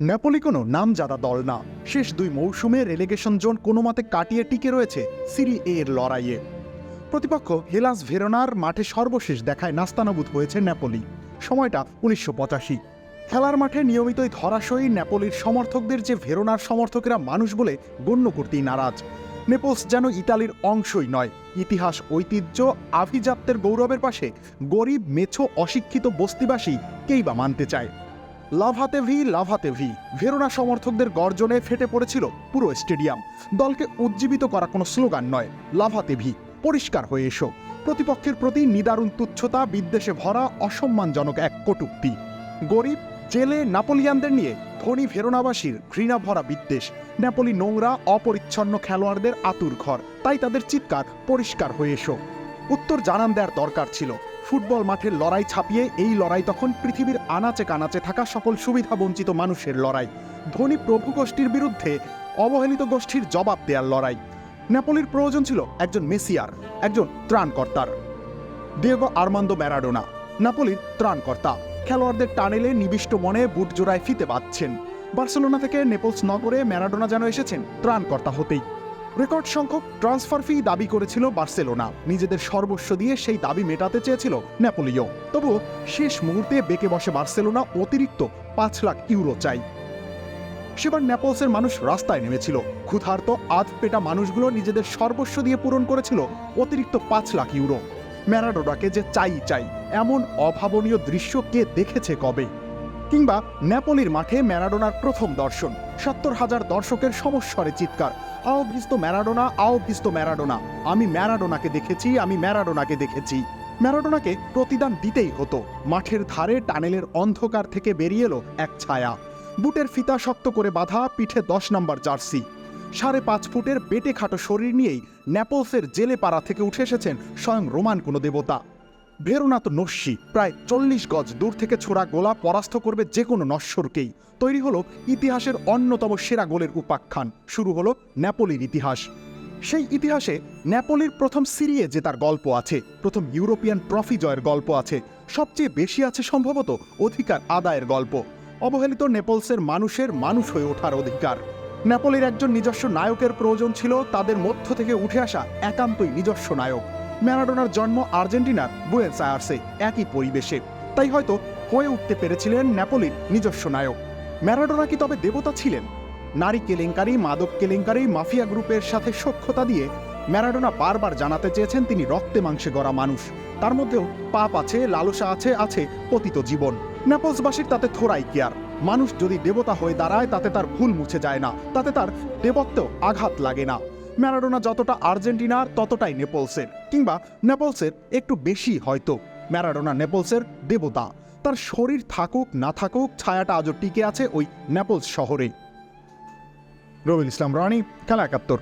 Napoli কোনো নামজাদা দল না। শেষ দুই মৌসুমে রেলেগেশন জোন কোনো মতে কাটিয়ে টিকে রয়েছে সিরি এ এর লড়াইয়ে। প্রতিপক্ষ হেলাস ভেরোনার মাঠে সর্বশেষ দেখায় নাস্তানাবুদ হয়েছে ন্যাপোলি সময়টা উনিশশো পঁচাশি। খেলার মাঠে নিয়মিতই ধরাশয়ী ন্যাপোলির সমর্থকদের যে ভেরোনার সমর্থকেরা মানুষ বলে গণ্য করতেই নারাজ। নেপলস যেন ইতালির অংশই নয়, ইতিহাস, ঐতিহ্য, আভিজাত্যের গৌরবের পাশে গরিব, মেছো, অশিক্ষিত বস্তিবাসী কেই বা মানতে চায়। লাভাতে ভি লাভাতে ভি। ভেরোনা সমর্থকদের গর্জনে ফেটে পড়েছিল পুরো স্টেডিয়াম। দলকে উজ্জীবিত করা কোনো স্লোগান নয় লাভাতে ভি। পরিষ্কার হয়ে এসো। প্রতিপক্ষের প্রতি নিদারুণ তুচ্ছতা, বিদ্বেষে ভরা, অসম্মানজনক এক কটুক্তি। গরিব, জেলে, নাপোলিয়ানদের নিয়ে ধনী ভেরোনাবাসীর ঘৃণা ভরা বিদ্বেষ। নেপোলি নোংরা, অপরিচ্ছন্ন খেলোয়াড়দের আতুর ঘর। তাই তাদের চিৎকার পরিষ্কার হয়ে এসো। উত্তর জানান দেওয়ার দরকার ছিল। ফুটবল মাঠের লড়াই ছাপিয়ে এই লড়াই তখন পৃথিবীর আনাচে কানাচে থাকা সকল সুবিধা বঞ্চিত মানুষের লড়াই। ধনী প্রভু গোষ্ঠীর বিরুদ্ধে অবহেলিত গোষ্ঠীর জবাব দেওয়ার লড়াই। নেপোলির প্রয়োজন ছিল একজন মেসিয়ার, একজন ত্রাণকর্তার। ডিয়েগো আর্মান্দো ম্যারাডোনা, নাপোলির ত্রাণকর্তা। খেলোয়াড়দের টানেলে নিবিষ্ট মনে বুট জোড়ায় ফিতে বাঁধছেন। বার্সেলোনা থেকে নেপলস নগরে ম্যারাডোনা যেন এসেছেন, ত্রাণকর্তা হতেই। রেকর্ড সংখ্যক ট্রান্সফার ফি দাবি করেছিল বার্সেলোনা। নিজেদের সর্বস্ব দিয়ে সেই দাবি মেটাতে চেয়েছিল নেপোলিও। তবুও শেষ মুহূর্তে বেঁকে বসে বার্সেলোনা অতিরিক্ত পাঁচ লাখ ইউরো চাই। সেবার নেপলসের মানুষ রাস্তায় নেমেছিল। ক্ষুধার্ত আধ পেটা মানুষগুলো নিজেদের সর্বস্ব দিয়ে পূরণ করেছিল অতিরিক্ত পাঁচ লাখ ইউরো। ম্যারাডোনাকে যে চাই চাই, এমন অভাবনীয় দৃশ্য কে দেখেছে কবে? কিংবা নেপোলির মাঠে ম্যারাডোনার প্রথম দর্শন। সত্তর হাজার দর্শকের সমস্বরে চিৎকার। আও ভিস্ত ম্যারাডোনা, আও ভিস্ত ম্যারাডোনা। আমি ম্যারাডোনাকে দেখেছি, আমি ম্যারাডোনাকে দেখেছি। ম্যারাডোনাকে প্রতিদান দিতেই হতো। মাঠের ধারে টানেলের অন্ধকার থেকে বেরিয়ে এলো এক ছায়া। বুটের ফিতা শক্ত করে বাঁধা, পিঠে দশ নম্বর জার্সি। সাড়ে পাঁচ ফুটের বেটে খাটো শরীর নিয়েই ন্যাপলসের জেলে পাড়া থেকে উঠে এসেছেন স্বয়ং রোমান কোনো দেবতা। ভেরোনা তো নস্যি প্রায় চল্লিশ গজ দূর থেকে ছোড়া গোলা পরাস্ত করবে যে কোনো নশ্বরকেই তৈরি হলো ইতিহাসের অন্যতম সেরা গোলের উপাখ্যান। শুরু হলো ন্যাপোলির ইতিহাস। সেই ইতিহাসে ন্যাপোলির প্রথম সিরিয়ে জেতার গল্প আছে, প্রথম ইউরোপিয়ান ট্রফি জয়ের গল্প আছে, সবচেয়ে বেশি আছে সম্ভবত অধিকার আদায়ের গল্প। অবহেলিত নেপলসের মানুষের মানুষ হয়ে ওঠার অধিকার। নেপোলির একজন নিজস্ব নায়কের প্রয়োজন ছিল, তাদের মধ্য থেকে উঠে আসা একান্তই নিজস্ব নায়ক। ম্যারাডোনার জন্ম আর্জেন্টিনার বুয়েন্স আয়ার্সে, একই পরিবেশে। তাই হয়তো হয়ে উঠতে পেরেছিলেন নেপোলির নিজস্ব নায়ক। ম্যারাডোনা কি তবে দেবতা ছিলেন? নারী কেলেঙ্কারি, মাদক কেলেঙ্কারি, মাফিয়া গ্রুপের সাথে সখ্যতা দিয়ে ম্যারাডোনা বারবার জানাতে চেয়েছেন তিনি রক্তে মাংসে গড়া মানুষ। তার মধ্যেও পাপ আছে, লালসা আছে আছে পতিত জীবন। নেপলসবাসীর তাতে থোড়াই কেয়ার। মানুষ যদি দেবতা হয়ে দাঁড়ায়, তাতে তার ভুল মুছে যায় না। তাতে তার দেবত্বেও আঘাত লাগে না। ম্যারাডোনা যতটা আর্জেন্টিনার ততটাই নেপলসের, কিংবা নেপলসের একটু বেশি হয়তো। ম্যারাডোনা নেপলসের দেবতা। তার শরীর থাকুক, না থাকুক, ছায়াটা আজও টিকে আছে ওই নেপলস শহরে। রবিল ইসলাম রানি, খেলা একাত্তর।